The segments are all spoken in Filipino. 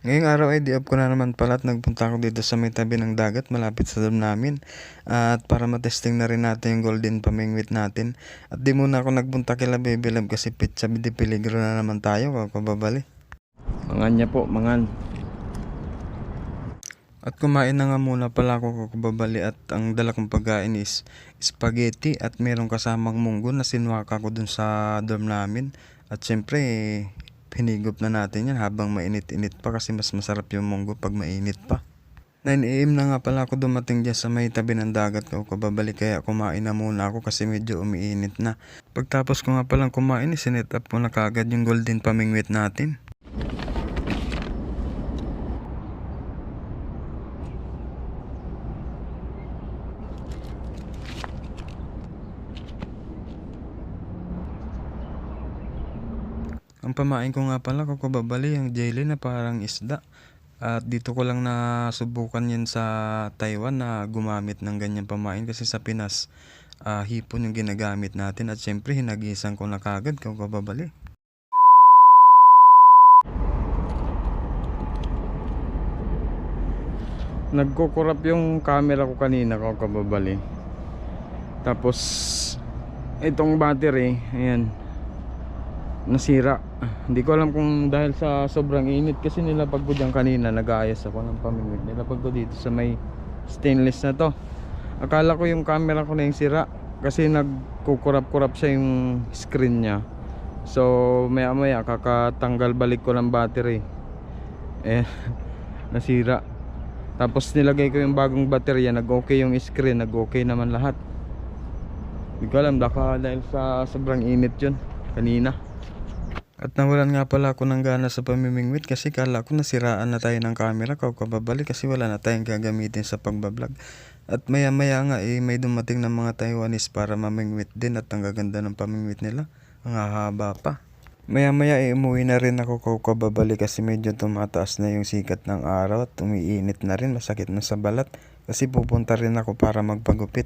Ngayong araw ay di-off ko na naman pala at nagpunta ako dito sa may tabi ng dagat malapit sa dam namin. At para matesting na rin natin yung golden pamingwit natin. At di muna ako nagpunta kila Baby Love kasi pizza di peligro na naman tayo kakababali. Mangan niya po, mangan. At kumain na nga muna pala ako kakababali at ang dala kong pagkain is spaghetti at merong kasamang munggo na sinwaka ko dun sa dorm namin. At syempre, hinigop na natin yan habang mainit-init pa kasi mas masarap yung munggo pag mainit pa. 9am na nga pala ako dumating dyan sa may tabi ng dagat ko kababalik kaya kumain na muna ako kasi medyo umiinit na. Pagtapos ko nga palang kumain, isinet up ko na kagad yung golden pamingwit natin. Ang pamain ko nga pala kakababali ang jelly na parang isda. At dito ko lang nasubukan yan sa Taiwan na gumamit ng ganyan pamain kasi sa Pinas ah, hipon yung ginagamit natin at syempre hinagisan ko na kagad kakababali. Nagkukurap yung camera ko kanina ko kababali. Tapos itong battery, ayan. Nasira. Hindi ko alam kung dahil sa sobrang init kasi nilapag ko diyan kanina nag-aayos ako ng pamingwit. Nilapag ko dito sa may stainless na to. Akala ko yung camera ko na yung sira kasi nagkukurap-kurap siya yung screen niya. So maya maya kakatanggal balik ko ng battery. Eh nasira. Tapos nilagay ko yung bagong baterya, nag-okay yung screen, nag-okay naman lahat. Hindi ko alam, baka dahil sa sobrang init yun, kanina. At nawalan nga pala ako ng gana sa pamimingwit kasi kala ko nasiraan na tayo ng camera kakababali kasi wala na tayong gagamitin sa pagbablog. At maya maya nga eh may dumating ng mga Taiwanese para mamingwit din at ang gaganda ng pamingwit nila. Ang hahaba pa. Maya maya eh umuwi na rin ako kakababali kasi medyo tumataas na yung sikat ng araw at umiinit na rin masakit na sa balat kasi pupunta rin ako para magpagupit.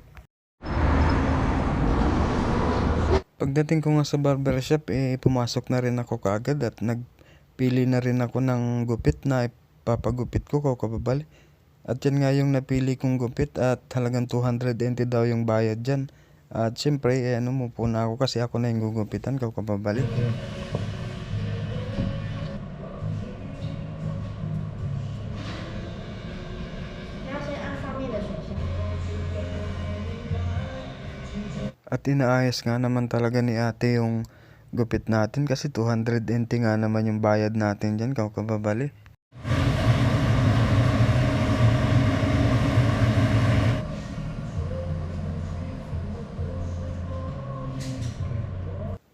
Pagdating ko nga sa barbershop, eh, pumasok na rin ako kaagad at nagpili na rin ako ng gupit na ipapagupit ko kakababali. At yan nga yung napili kong gupit at halagang 220 daw yung bayad dyan. At syempre, eh, ano mo po na ako kasi ako na yung gugupitan kakababali. At inaayos nga naman talaga ni ate yung gupit natin kasi 220 nga naman yung bayad natin dyan kakababali.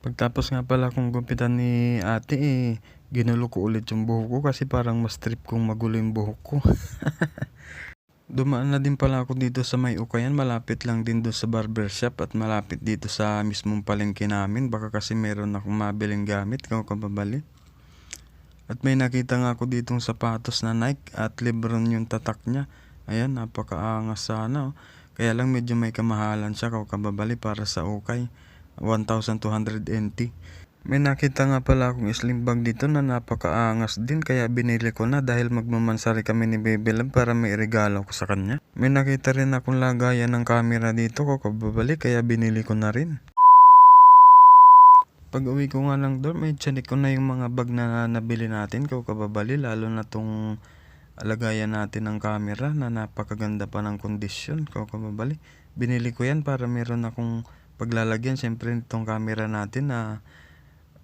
Pagtapos nga pala kung gupitan ni ate eh, ginulo ko ulit yung buhok ko kasi parang mas trip kong magulo yung buhok ko. Dumaan na din pala ako dito sa may Ukayan, malapit lang din doon sa barbershop at malapit dito sa mismong palengke namin. Baka kasi meron akong mabiling gamit, kung kababali. At may nakita nga ako ditong sapatos na Nike at Lebron yung tatak niya. Ayan, napakaangas sana. Oh. Kaya lang medyo may kamahalan siya, kung kababali para sa Ukay. 1,200 NT. May nakita nga pala akong slim bag dito na napakaangas din kaya binili ko na dahil magmamansari kami ni Baby para may regalo ko sa kanya. May nakita rin akong lagayan ng camera dito ko kababalik kaya binili ko na rin. Pag uwi ko nga ng dorm, may tiyanik ko na yung mga bag na nabili natin ko kababali lalo na tong lagayan natin ng camera na napakaganda pa ng kondisyon ko kababali. Binili ko yan para meron akong paglalagyan syempre nitong camera natin na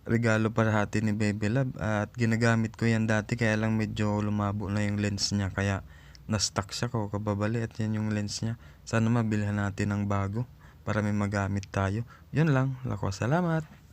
regalo para hati ni Baby Love at ginagamit ko yan dati kaya lang medyo lumabo na yung lens niya kaya na-stuck siya ko kababali at yan yung lens niya. Sana mabilhan natin ng bago para may magamit tayo. Yun lang. Lako salamat